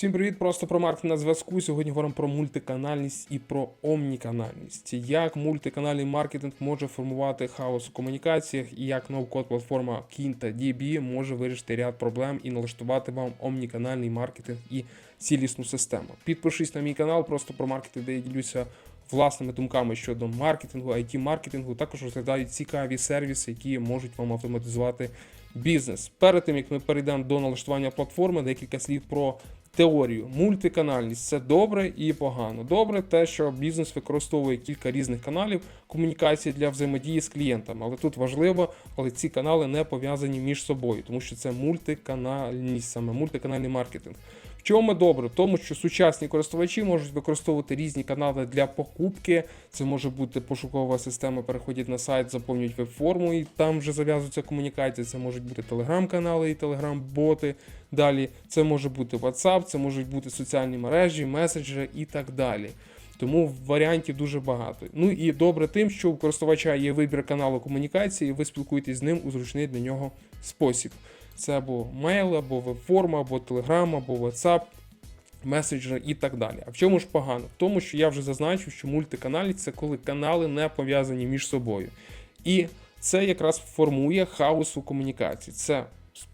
Всім привіт! Просто про маркетинг на зв'язку. Сьогодні говоримо про мультиканальність і про омніканальність. Як мультиканальний маркетинг може формувати хаос у комунікаціях, і як ноу-код платформа Kinta DB може вирішити ряд проблем і налаштувати вам омніканальний маркетинг і цілісну систему. Підпишись на мій канал, просто про маркетинг, де я ділюся власними думками щодо маркетингу, it маркетингу Також розглядаю цікаві сервіси, які можуть вам автоматизувати бізнес. Перед тим як ми перейдемо до налаштування платформи, декілька слів про теорію. Мультиканальність це добре і погано. Добре, те, що бізнес використовує кілька різних каналів комунікації для взаємодії з клієнтами. Але тут важливо, але ці канали не пов'язані між собою, тому що це мультиканальність, саме мультиканальний маркетинг. В чому добре? В тому, що сучасні користувачі можуть використовувати різні канали для покупки. Це може бути пошукова система, переходять на сайт, заповнюють веб-форму, і там вже зав'язується комунікація. Це можуть бути телеграм-канали і телеграм-боти. Далі це може бути WhatsApp, це можуть бути соціальні мережі, меседжери і так далі. Тому варіантів дуже багато. Ну і добре тим, що у користувача є вибір каналу комунікації, і ви спілкуєтесь з ним у зручний для нього спосіб. Це або мейл, або веб-форма, або Telegram, або WhatsApp, меседжер і так далі. А в чому ж погано? В тому, що я вже зазначив, що мультиканальність це коли канали не пов'язані між собою. І це якраз формує хаос у комунікації. Це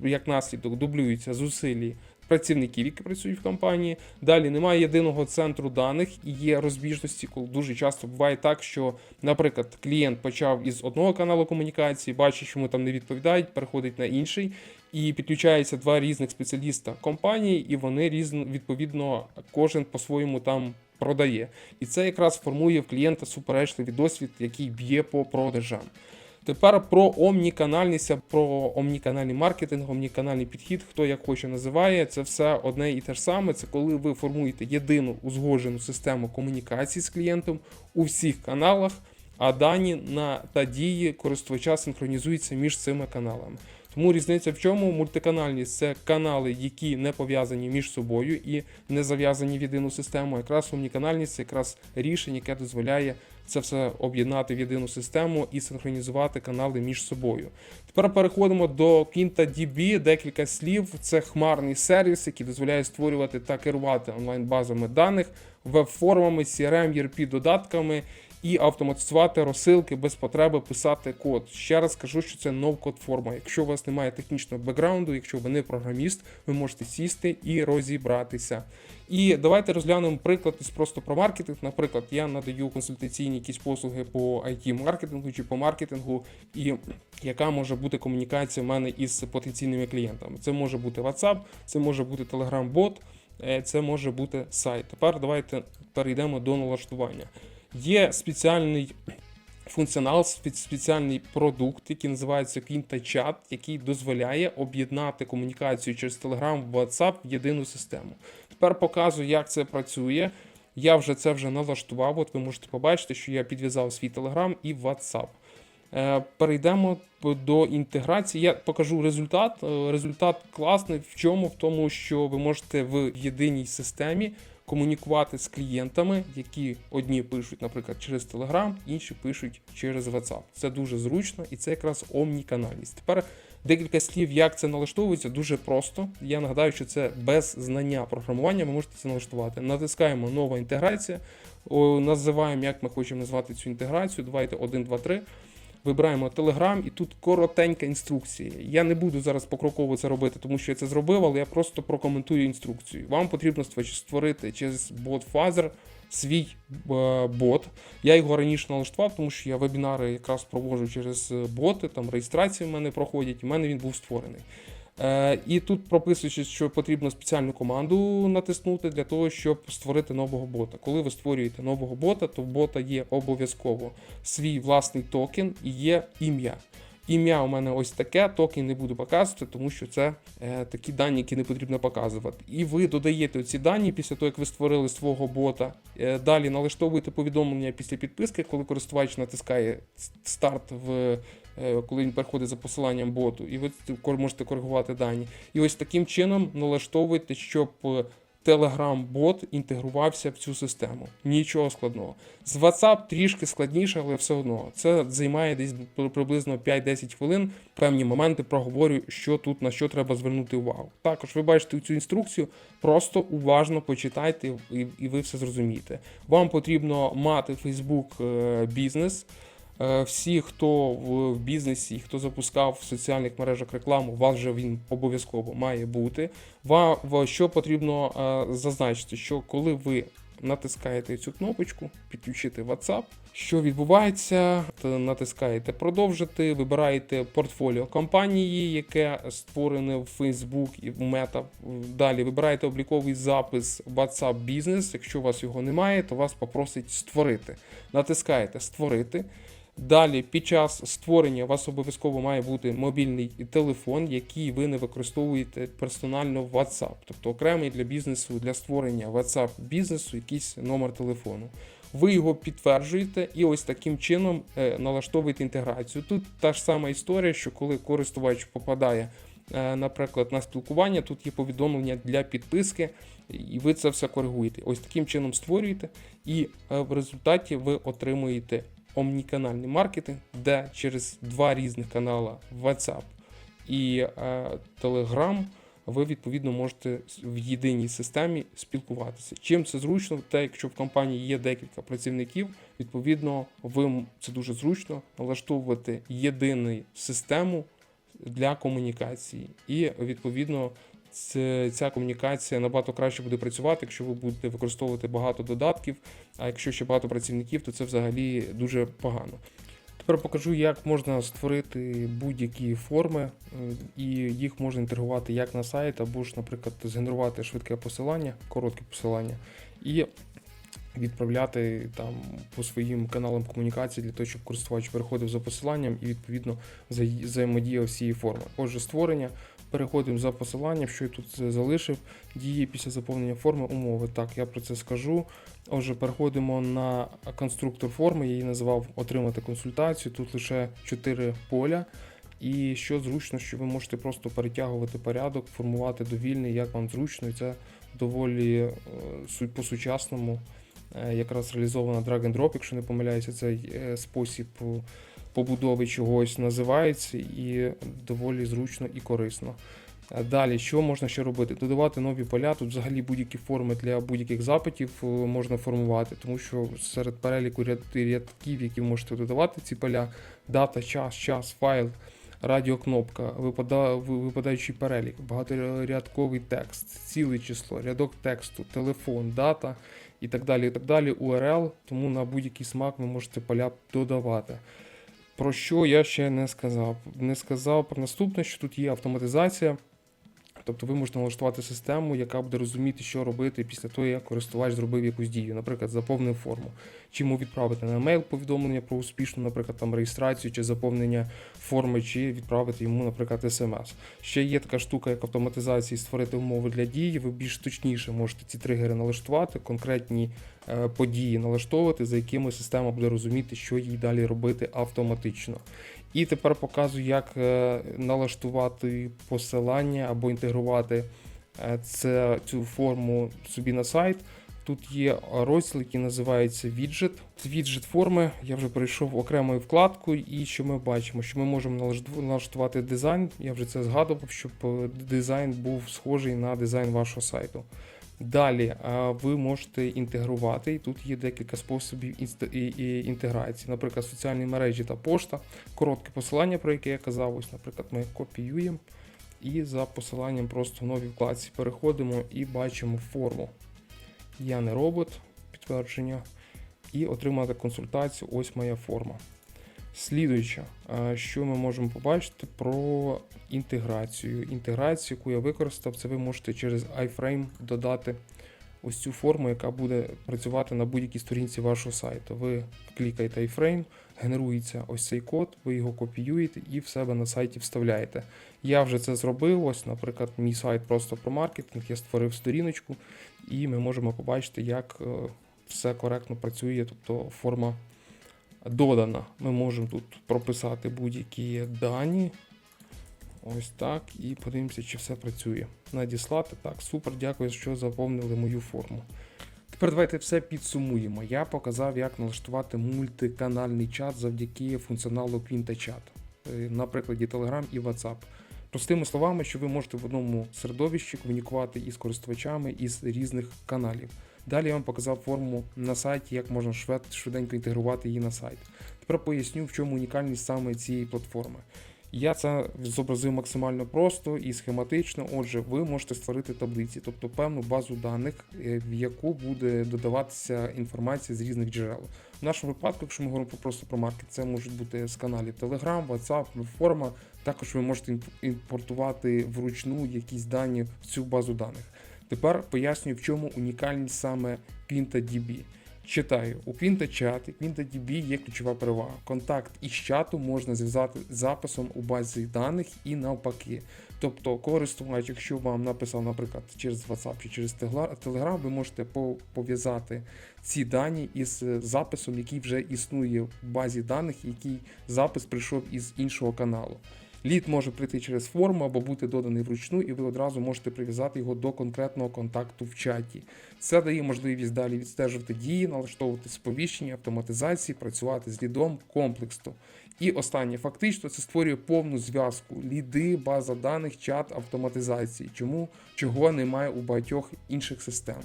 як наслідок дублюються зусилля працівників, які працюють в компанії. Далі немає єдиного центру даних і є розбіжності, коли дуже часто буває так, що, наприклад, клієнт почав із одного каналу комунікації, бачить, що йому там не відповідають, переходить на інший. І підключаються два різних спеціаліста компанії, і вони різно відповідно кожен по-своєму там продає. І це якраз формує в клієнта суперечливий досвід, який б'є по продажам. Тепер про омніканальність, про омніканальний маркетинг, омніканальний підхід, хто як хоче називає, це все одне і те ж саме. Це коли ви формуєте єдину узгоджену систему комунікації з клієнтом у всіх каналах, а дані на та дії користувача синхронізуються між цими каналами. Тому різниця в чому? Мультиканальність це канали, які не пов'язані між собою і не зав'язані в єдину систему. Якраз омніканальність це якраз рішення, яке дозволяє це все об'єднати в єдину систему і синхронізувати канали між собою. Тепер переходимо до KintaDB. Декілька слів. Це хмарний сервіс, який дозволяє створювати та керувати онлайн-базами даних, веб-формами, CRM, ERP додатками і автоматизувати розсилки без потреби писати код. Ще раз скажу, що це ноу-код форма. Якщо у вас немає технічного бекграунду, якщо ви не програміст, ви можете сісти і розібратися. І давайте розглянемо приклад із просто про маркетинг. Наприклад, я надаю консультаційні якісь послуги по it маркетингу чи по маркетингу, і яка може бути комунікація в мене із потенційними клієнтами. Це може бути WhatsApp, це може бути Telegram-бот, е, це може бути сайт. Тепер давайте перейдемо до налаштування. Є спеціальний функціонал, спеціальний продукт, який називається Chat, який дозволяє об'єднати комунікацію через Telegram, WhatsApp в єдину систему. Тепер показую, як це працює. Я вже це вже налаштував. От ви можете побачити, що я підв'язав свій Telegram і WhatsApp. Е, перейдемо до інтеграції. Я покажу результат. Е, результат класний. В чому? В тому, що ви можете в єдиній системі комунікувати з клієнтами, які одні пишуть, наприклад, через Telegram, інші пишуть через WhatsApp. Це дуже зручно і це якраз омніканальність. Тепер декілька слів, як це налаштовується, дуже просто. Я нагадаю, що це без знання програмування. Ви можете це налаштувати. Натискаємо нова інтеграція, називаємо, як ми хочемо назвати цю інтеграцію. Давайте 1, 2, 3. Вибираємо Telegram і тут коротенька інструкція. Я не буду зараз покроково це робити, тому що я це зробив, але я просто прокоментую інструкцію. Вам потрібно створити через Phaser свій е, бот. Я його раніше налаштував, тому що я вебінари якраз проводжу через е, боти, там реєстрації в мене проходять, і в мене він був створений. Е, І тут прописуючи, що потрібно спеціальну команду натиснути для того, щоб створити нового бота. Коли ви створюєте нового бота, то в бота є обов'язково свій власний токен і є ім'я. Ім'я у мене ось таке, токен не буду показувати, тому що це е, такі дані, які не потрібно показувати. І ви додаєте ці дані після того, як ви створили свого бота. Е, далі налаштовуєте повідомлення після підписки, коли користувач натискає старт в Е, коли він переходить за посиланням боту, і ви можете коригувати дані. І ось таким чином налаштовуєте, щоб е, Telegram-бот інтегрувався в цю систему. Нічого складного. З WhatsApp трішки складніше, але все одно. Це займає десь приблизно 5-10 хвилин. Певні моменти проговорю, що тут на що треба звернути увагу. Також ви бачите цю інструкцію, просто уважно почитайте і, ви все зрозумієте. Вам потрібно мати Facebook е, бізнес. Е, Всі, хто в бізнесі, хто запускав в соціальних мережах рекламу, у вас вже він обов'язково має бути. Ва- Що потрібно е, зазначити, що коли ви натискаєте цю кнопочку, підключити WhatsApp, що відбувається, натискаєте продовжити, вибираєте портфоліо компанії, яке створене в Facebook і в Meta. Далі вибираєте обліковий запис WhatsApp Business. Якщо у вас його немає, то вас попросить створити. Натискаєте створити. Далі, під час створення у вас обов'язково має бути мобільний телефон, який ви не використовуєте персонально в WhatsApp, тобто окремий для бізнесу, для створення WhatsApp бізнесу, якийсь номер телефону. Ви його підтверджуєте і ось таким чином е, налаштовуєте інтеграцію. Тут та ж сама історія, що коли користувач попадає, е, наприклад, на спілкування, тут є повідомлення для підписки, і ви це все коригуєте. Ось таким чином створюєте, і е, в результаті ви отримуєте омніканальний маркетинг, де через два різних канала WhatsApp і е, Telegram ви відповідно можете в єдиній системі спілкуватися. Чим це зручно? Те, якщо в компанії є декілька працівників, відповідно, ви це дуже зручно налаштовувати єдину систему для комунікації, і відповідно. Ця комунікація набагато краще буде працювати, якщо ви будете використовувати багато додатків. А якщо ще багато працівників, то це взагалі дуже погано. Тепер покажу, як можна створити будь-які форми, е, і їх можна інтегрувати як на сайт, або ж, наприклад, згенерувати швидке посилання, коротке посилання, і відправляти там по своїм каналам комунікації для того, щоб користувач переходив за посиланням і відповідно взаємодіяв з цією формою. Отже, створення. Переходимо за посиланням, що я тут залишив. Дії після заповнення форми умови. Так, я про це скажу. Отже, переходимо на конструктор форми, я її назвав отримати консультацію. Тут лише 4 поля. І що зручно, що ви можете просто перетягувати порядок, формувати довільний, як вам зручно, і це доволі е, по-сучасному. е, Якраз реалізовано drag and drop, якщо не помиляюся, цей е, спосіб побудови чогось називається і доволі зручно і корисно. Далі, що можна ще робити? Додавати нові поля. Тут взагалі будь-які форми для будь-яких запитів е, можна формувати, тому що серед переліку рядків, які можете додавати ці поля, дата, час, час, файл, радіокнопка, випадаючий перелік, багаторядковий текст, ціле число, рядок тексту, телефон, дата і так далі. і так далі, URL, тому на будь-який смак ви можете поля додавати. Про що я ще не сказав? Не сказав про наступне, що тут є автоматизація. Тобто ви можете налаштувати систему, яка буде розуміти, що робити після того, як користувач зробив якусь дію, наприклад, заповнив форму. Чи йому відправити на емейл повідомлення про успішну, наприклад, там реєстрацію чи заповнення форми, чи відправити йому, наприклад, смс. Ще є така штука, як автоматизація, створити умови для дії. Ви більш точніше можете ці тригери налаштувати, конкретні е, події налаштовувати, за якими система буде розуміти, що їй далі робити автоматично. І тепер показую, як е, налаштувати посилання або інтегрувати е, це, цю форму собі на сайт. Тут є розділ, який називається віджит. З віджит форми я вже перейшов окремою вкладкою, і що ми бачимо, що ми можемо налаштувати дизайн. Я вже це згадував, щоб е, дизайн був схожий на дизайн вашого сайту. Далі ви можете інтегрувати, і тут є декілька способів інтеграції, наприклад, соціальні мережі та пошта, коротке посилання, про яке я казав. Ось, наприклад, ми копіюємо і за посиланням просто в новій вкладці переходимо і бачимо форму. Я не робот, підтвердження, і отримати консультацію. Ось моя форма. Слідуюче, що ми можемо побачити про інтеграцію. Інтеграцію, яку я використав, це ви можете через iFrame додати ось цю форму, яка буде працювати на будь-якій сторінці вашого сайту. Ви клікаєте iFrame, генерується ось цей код, ви його копіюєте і в себе на сайті вставляєте. Я вже це зробив. Ось, наприклад, мій сайт просто про маркетинг. Я створив сторіночку, і ми можемо побачити, як е, все коректно працює, тобто форма додана. Ми можемо тут прописати будь-які дані. Ось так. І подивимося, чи все працює. Надіслати. Так, супер, дякую, що заповнили мою форму. Тепер давайте все підсумуємо. Я показав, як налаштувати мультиканальний чат завдяки функціоналу Quinta Chat е, на прикладі Telegram і WhatsApp. Простими словами, що ви можете в одному середовищі комунікувати із користувачами із різних каналів. Далі я вам показав форму на сайті, як можна швиденько інтегрувати її на сайт. Тепер поясню, в чому унікальність саме цієї платформи. Я це зобразив максимально просто і схематично. Отже, ви можете створити таблиці, тобто певну базу даних, е, в яку буде додаватися інформація з різних джерел. В нашому випадку, якщо ми говоримо про- просто про маркет, це можуть бути з каналів Telegram, WhatsApp, форма. Також ви можете імпортувати вручну якісь дані в цю базу даних. Тепер пояснюю, в чому унікальність саме QuintaDB. Читаю, у QuintaChat і QuintaDB є ключова перевага. Контакт із чату можна зв'язати з записом у базі даних і навпаки. Тобто, користувач, якщо вам написав, наприклад, через WhatsApp чи через Telegram, ви можете пов'язати ці дані із е, записом, який вже існує в базі даних, який запис прийшов із іншого каналу. Лід може прийти через форму або бути доданий вручну, і ви одразу можете прив'язати його до конкретного контакту в чаті. Це дає можливість далі відстежувати дії, налаштовувати сповіщення, автоматизації, працювати з лідом комплексно. І останнє, фактично, це створює повну зв'язку: ліди, база даних, чат, автоматизації, чому чого немає у багатьох інших систем.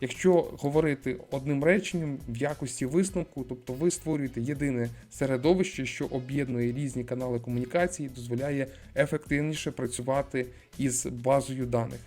Якщо говорити одним реченням в якості висновку, тобто ви створюєте єдине середовище, що об'єднує різні канали комунікації, дозволяє ефективніше працювати із базою даних.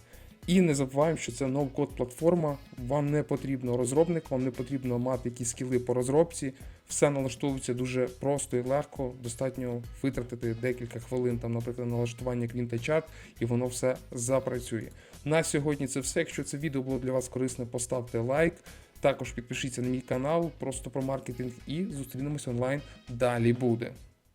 І не забуваємо, що це ноу-код платформа. Вам не потрібно розробник, вам не потрібно мати якісь скіли по розробці. Все налаштовується дуже просто і легко. Достатньо витратити декілька хвилин, там, наприклад, налаштування клінта-чат, і воно все запрацює. На сьогодні це все. Якщо це відео було для вас корисне, поставте лайк. Також підпишіться на мій канал просто про маркетинг і зустрінемось онлайн. Далі буде.